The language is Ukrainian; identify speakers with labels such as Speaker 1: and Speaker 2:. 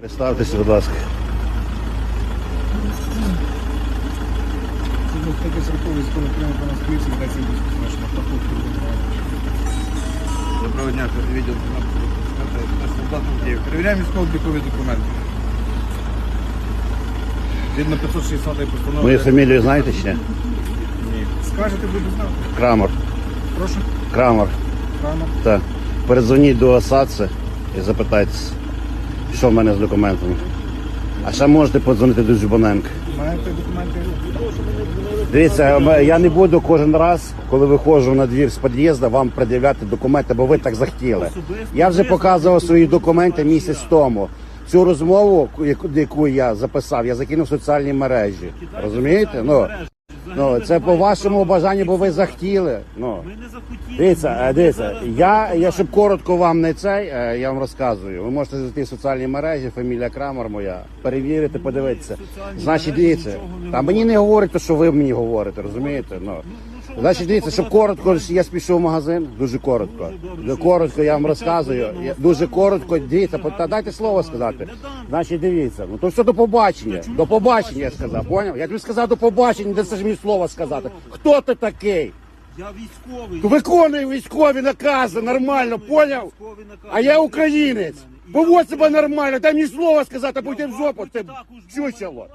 Speaker 1: Представтеся, будь ласка.
Speaker 2: Згідно статті 40 закону України про нас поліції йдеться безпосередньо автопут
Speaker 3: Доброго дня, відділ солдат Авдіїв. Перевіряємо військово-облікові документи. Згідно 560 постанови.
Speaker 1: Мою фамілію знаєте ще?
Speaker 3: Ні.
Speaker 2: Скажете, буду знати.
Speaker 1: Крамер.
Speaker 2: Прошу.
Speaker 1: Крамер.
Speaker 2: Рано.
Speaker 1: Так. Передзвоніть до ОСАЦи і запитайтеся, Що в мене з документами. А ще можете подзвонити до Зюбаненка.
Speaker 2: Маєте документи?
Speaker 1: Дивіться, я не буду кожен раз, коли виходжу на двір з під'їзду, вам пред'являти документи, бо ви так захотіли. Я вже показував свої документи місяць тому. Цю розмову, яку- яку я записав, я закинув в соціальні мережі. Розумієте? Ну, ну це по вашому бажанню, бо ви захотіли. Ну.
Speaker 4: Ми не захотіли.
Speaker 1: Дивіться, е, дивіться, я, я щоб коротко вам не цей, е, я вам розказую. Ви можете зайти в соціальні мережі, фамілія Крамер моя, перевірити, подивитися.
Speaker 4: соціальні
Speaker 1: Значить,
Speaker 4: мережі
Speaker 1: дивіться,
Speaker 4: нічого не
Speaker 1: та мені не говорите, що ви мені говорите, розумієте? Ну. Значить, дивіться, щоб коротко, я спішов в магазин, дуже коротко. Дуже коротко я вам розказую. Я- Дуже коротко, дивіться, по- та дайте слово сказати. Значить, дивіться, ну то все до побачення. До побачення я сказав, поняв? Я тобі сказав до побачення, де це ж мені слово сказати. Хто ти такий?
Speaker 4: Я військовий.
Speaker 1: Виконуй військові накази нормально, поняв?
Speaker 4: Військовий наказ.
Speaker 1: А я українець. Поводь себе нормально, дай мені слово сказати, а потім в жопу, ти чучело.